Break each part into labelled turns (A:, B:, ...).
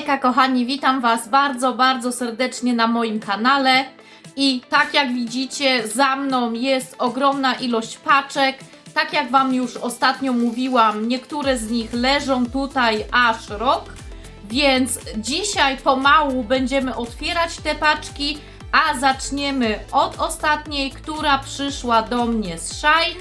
A: Hejka kochani, witam Was bardzo, bardzo serdecznie na moim kanale i tak jak widzicie za mną jest ogromna ilość paczek. Tak jak Wam już ostatnio mówiłam, niektóre z nich leżą tutaj aż rok, więc dzisiaj pomału będziemy otwierać te paczki, a zaczniemy od ostatniej, która przyszła do mnie z Shine.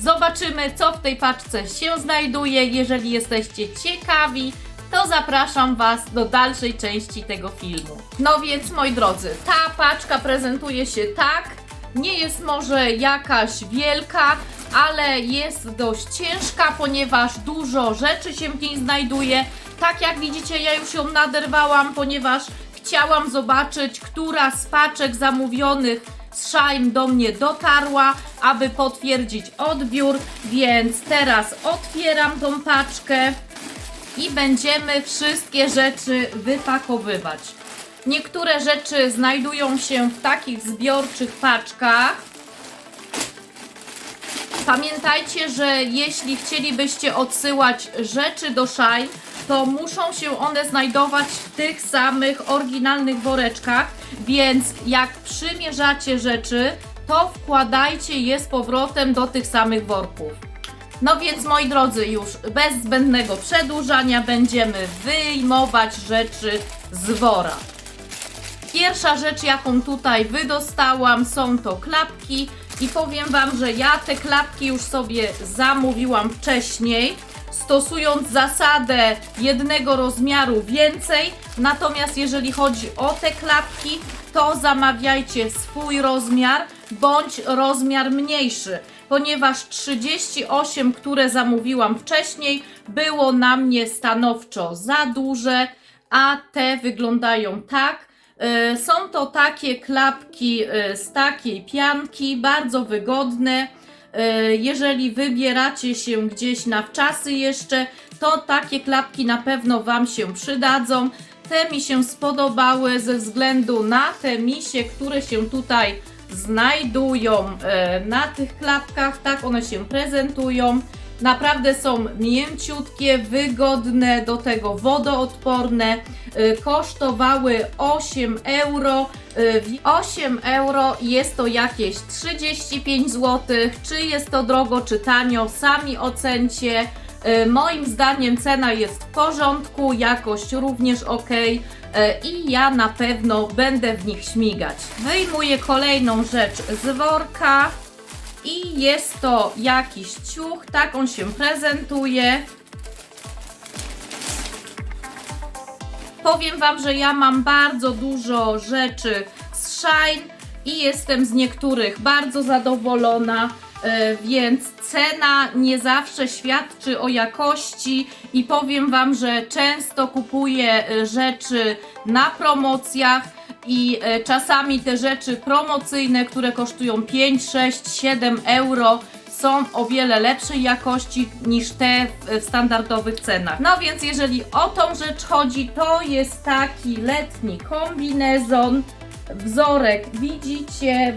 A: Zobaczymy, co w tej paczce się znajduje. Jeżeli jesteście ciekawi, to zapraszam Was do dalszej części tego filmu. No więc, moi drodzy, ta paczka prezentuje się tak. Nie jest może jakaś wielka, ale jest dość ciężka, ponieważ dużo rzeczy się w niej znajduje. Tak jak widzicie, ja już ją naderwałam, ponieważ chciałam zobaczyć, która z paczek zamówionych z Shine do mnie dotarła, aby potwierdzić odbiór, więc teraz otwieram tą paczkę i będziemy wszystkie rzeczy wypakowywać. Niektóre rzeczy znajdują się w takich zbiorczych paczkach. Pamiętajcie, że jeśli chcielibyście odsyłać rzeczy do Shine, to muszą się one znajdować w tych samych oryginalnych woreczkach, więc jak przymierzacie rzeczy, to wkładajcie je z powrotem do tych samych worków. No więc moi drodzy, już bez zbędnego przedłużania będziemy wyjmować rzeczy z wora. Pierwsza rzecz, jaką tutaj wydostałam, są to klapki i powiem Wam, że ja te klapki już sobie zamówiłam wcześniej, stosując zasadę jednego rozmiaru więcej. Natomiast jeżeli chodzi o te klapki, to zamawiajcie swój rozmiar bądź rozmiar mniejszy, ponieważ 38, które zamówiłam wcześniej, było na mnie stanowczo za duże, a te wyglądają tak. E, Są to takie klapki e, z takiej pianki, bardzo wygodne. E, Jeżeli wybieracie się gdzieś na wczasy jeszcze, to takie klapki na pewno Wam się przydadzą. Te mi się spodobały ze względu na te misie, które się tutaj znajdują e, na tych klapkach. Tak one się prezentują. Naprawdę są mięciutkie, wygodne, do tego wodoodporne. Y, Kosztowały 8 euro. Y, w- 8 euro jest to jakieś 35 zł. Czy jest to drogo, czy tanio? Sami ocencie. Y, Moim zdaniem cena jest w porządku, jakość również ok i ja na pewno będę w nich śmigać. Wyjmuję kolejną rzecz z worka. I jest to jakiś ciuch, tak on się prezentuje. Powiem Wam, że ja mam bardzo dużo rzeczy z Shine i jestem z niektórych bardzo zadowolona, e, więc cena nie zawsze świadczy o jakości i powiem Wam, że często kupuję e, rzeczy na promocjach i e, czasami te rzeczy promocyjne, które kosztują 5, 6, 7 euro, są o wiele lepszej jakości niż te w standardowych cenach. No więc jeżeli o tą rzecz chodzi, to jest taki letni kombinezon. Wzorek widzicie,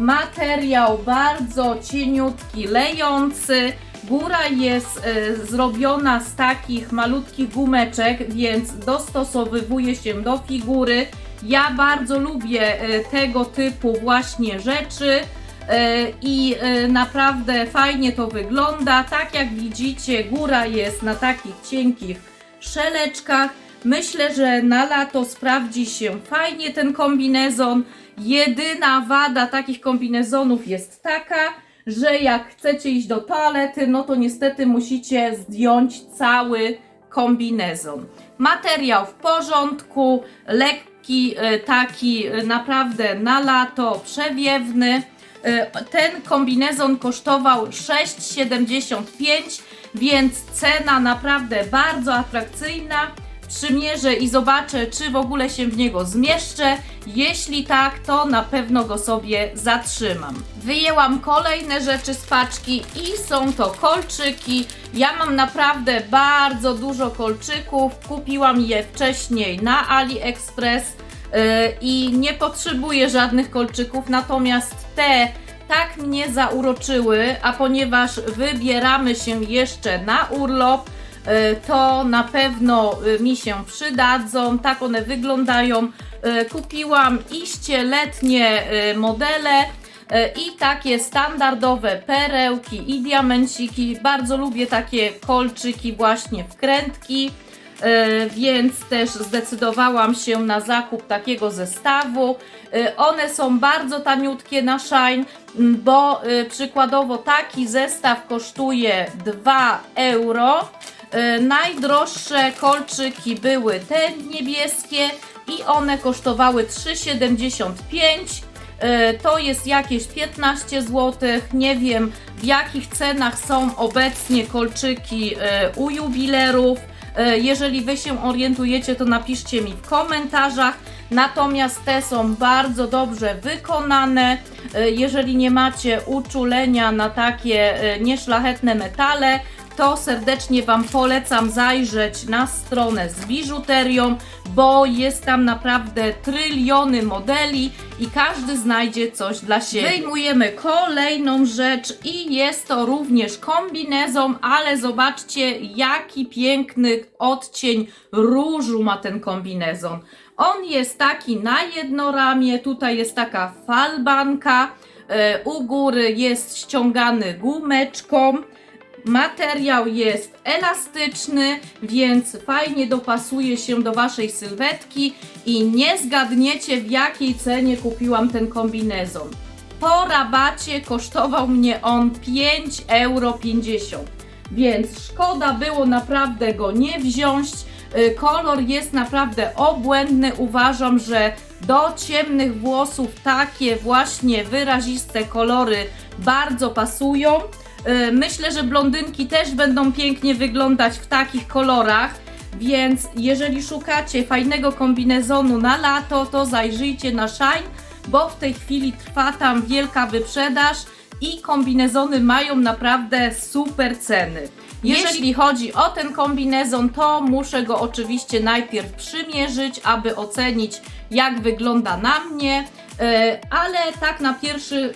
A: materiał bardzo cieniutki, lejący. Góra jest e, zrobiona z takich malutkich gumeczek, więc dostosowywuje się do figury. Ja bardzo lubię e, tego typu właśnie rzeczy e, i naprawdę fajnie to wygląda. Tak jak widzicie, góra jest na takich cienkich szeleczkach. Myślę, że na lato sprawdzi się fajnie ten kombinezon. Jedyna wada takich kombinezonów jest taka, że jak chcecie iść do toalety, no to niestety musicie zdjąć cały kombinezon. Materiał w porządku, lekki, e, taki e, naprawdę na lato, przewiewny. E, Ten kombinezon kosztował 6,75, więc cena naprawdę bardzo atrakcyjna. Przymierzę i zobaczę, czy w ogóle się w niego zmieszczę. Jeśli tak, to na pewno go sobie zatrzymam. Wyjęłam kolejne rzeczy z paczki i są to kolczyki. Ja mam naprawdę bardzo dużo kolczyków. Kupiłam je wcześniej na AliExpress yy, i nie potrzebuję żadnych kolczyków, natomiast te tak mnie zauroczyły, a ponieważ wybieramy się jeszcze na urlop, to na pewno e, mi się przydadzą. Tak one wyglądają. E, Kupiłam iście letnie e, modele e, i takie standardowe perełki i diamenciki. Bardzo lubię takie kolczyki, właśnie wkrętki. E, więc też zdecydowałam się na zakup takiego zestawu. E, One są bardzo taniutkie na Shine, bo e, przykładowo taki zestaw kosztuje 2 euro. E, Najdroższe kolczyki były te niebieskie i one kosztowały 3,75. E, To jest jakieś 15 zł. Nie wiem w jakich cenach są obecnie kolczyki e, u jubilerów. Jeżeli Wy się orientujecie, to napiszcie mi w komentarzach. Natomiast te są bardzo dobrze wykonane. Jeżeli nie macie uczulenia na takie nieszlachetne metale, to serdecznie Wam polecam zajrzeć na stronę z biżuterią, bo jest tam naprawdę tryliony modeli i każdy znajdzie coś dla siebie. Wyjmujemy kolejną rzecz i jest to również kombinezon, ale zobaczcie jaki piękny odcień różu ma ten kombinezon. On jest taki na jedno ramię, tutaj jest taka falbanka, e, u góry jest ściągany gumeczką. Materiał jest elastyczny, więc fajnie dopasuje się do Waszej sylwetki i nie zgadniecie w jakiej cenie kupiłam ten kombinezon. Po rabacie kosztował mnie on 5,50 euro, więc szkoda było naprawdę go nie wziąć. Y, Kolor jest naprawdę obłędny. Uważam, że do ciemnych włosów takie właśnie wyraziste kolory bardzo pasują. Y, Myślę, że blondynki też będą pięknie wyglądać w takich kolorach. Więc jeżeli szukacie fajnego kombinezonu na lato, to zajrzyjcie na Shine, bo w tej chwili trwa tam wielka wyprzedaż i kombinezony mają naprawdę super ceny. Jeśli chodzi o ten kombinezon, to muszę go oczywiście najpierw przymierzyć, aby ocenić jak wygląda na mnie, e, ale tak na pierwszy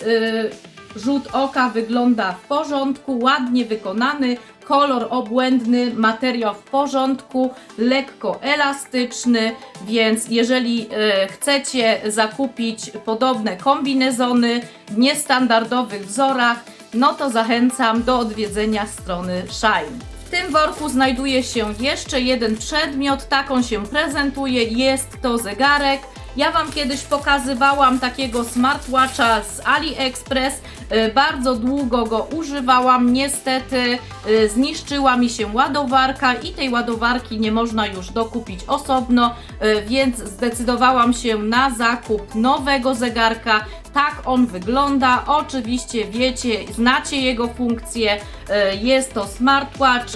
A: e, rzut oka wygląda w porządku, ładnie wykonany, kolor obłędny, materiał w porządku, lekko elastyczny, więc jeżeli e, chcecie zakupić podobne kombinezony w niestandardowych wzorach, no to zachęcam do odwiedzenia strony Shine. W tym worku znajduje się jeszcze jeden przedmiot, tak on się prezentuje, jest to zegarek. Ja Wam kiedyś pokazywałam takiego smartwatcha z AliExpress. E, Bardzo długo go używałam. Niestety e, zniszczyła mi się ładowarka i tej ładowarki nie można już dokupić osobno, e, więc zdecydowałam się na zakup nowego zegarka. Tak on wygląda. Oczywiście wiecie, znacie jego funkcję. Jest to smartwatch.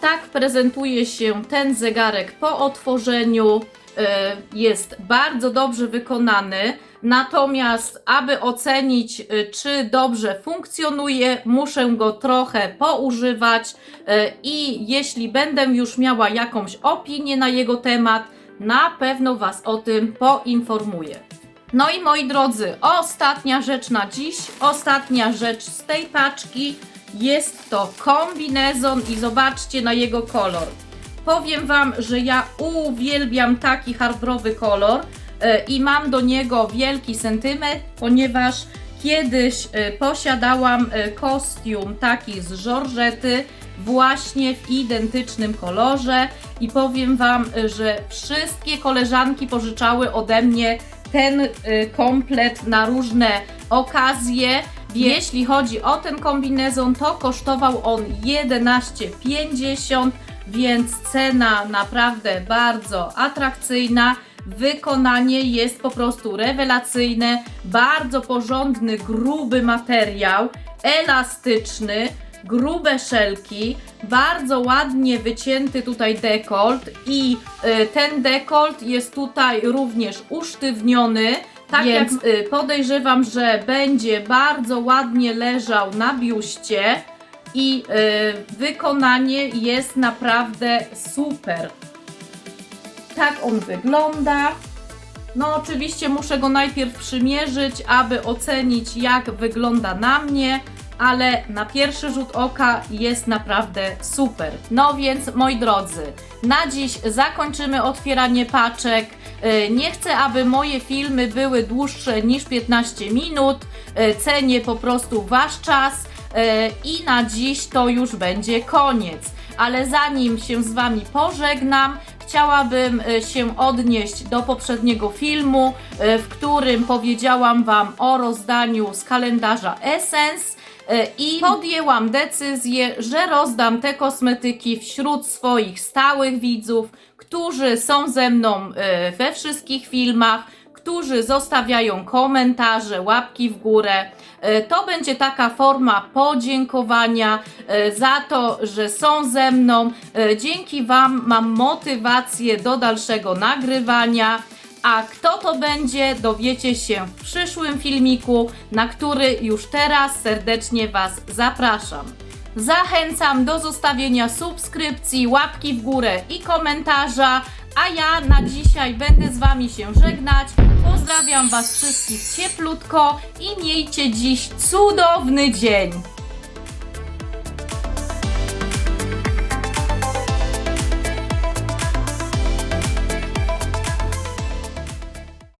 A: tak prezentuje się ten zegarek po otworzeniu jest bardzo dobrze wykonany. Natomiast, aby ocenić, e, czy dobrze funkcjonuje, muszę go trochę poużywać e, i jeśli będę już miała jakąś opinię na jego temat, na pewno Was o tym poinformuję. No i moi drodzy, ostatnia rzecz na dziś, ostatnia rzecz z tej paczki jest to kombinezon i zobaczcie na jego kolor. Powiem Wam, że ja uwielbiam taki hardrowy kolor e, i mam do niego wielki sentyment, ponieważ kiedyś e, posiadałam e, kostium taki z żorżety właśnie w identycznym kolorze i powiem Wam, że wszystkie koleżanki pożyczały ode mnie ten komplet na różne okazje. Jeśli chodzi o ten kombinezon, to kosztował on 11,50, więc cena naprawdę bardzo atrakcyjna. Wykonanie jest po prostu rewelacyjne, bardzo porządny, gruby materiał, elastyczny, grube szelki, bardzo ładnie wycięty tutaj dekolt i y, ten dekolt jest tutaj również usztywniony. Tak
B: Więc-
A: jak y, podejrzewam, że będzie bardzo ładnie leżał na biuście i y, wykonanie jest naprawdę super. Tak on wygląda. No oczywiście muszę go najpierw przymierzyć, aby ocenić jak wygląda na mnie. ale na pierwszy rzut oka jest naprawdę super. No więc moi drodzy, na dziś zakończymy otwieranie paczek. E, Nie chcę, aby moje filmy były dłuższe niż 15 minut. E, Cenię po prostu Wasz czas e, i na dziś to już będzie koniec. Ale zanim się z Wami pożegnam, chciałabym e, się odnieść do poprzedniego filmu, e, w którym powiedziałam Wam o rozdaniu z kalendarza Essence. E, I podjęłam decyzję, że rozdam te kosmetyki wśród swoich stałych widzów, którzy są ze mną e, we wszystkich filmach, którzy zostawiają komentarze, łapki w górę. E, To będzie taka forma podziękowania e, za to, że są ze mną. E, Dzięki Wam mam motywację do dalszego nagrywania. A kto to będzie, dowiecie się w przyszłym filmiku, na który już teraz serdecznie Was zapraszam. Zachęcam do zostawienia subskrypcji, łapki w górę i komentarza. A ja na dzisiaj będę z Wami się żegnać. Pozdrawiam Was wszystkich cieplutko i miejcie dziś cudowny dzień.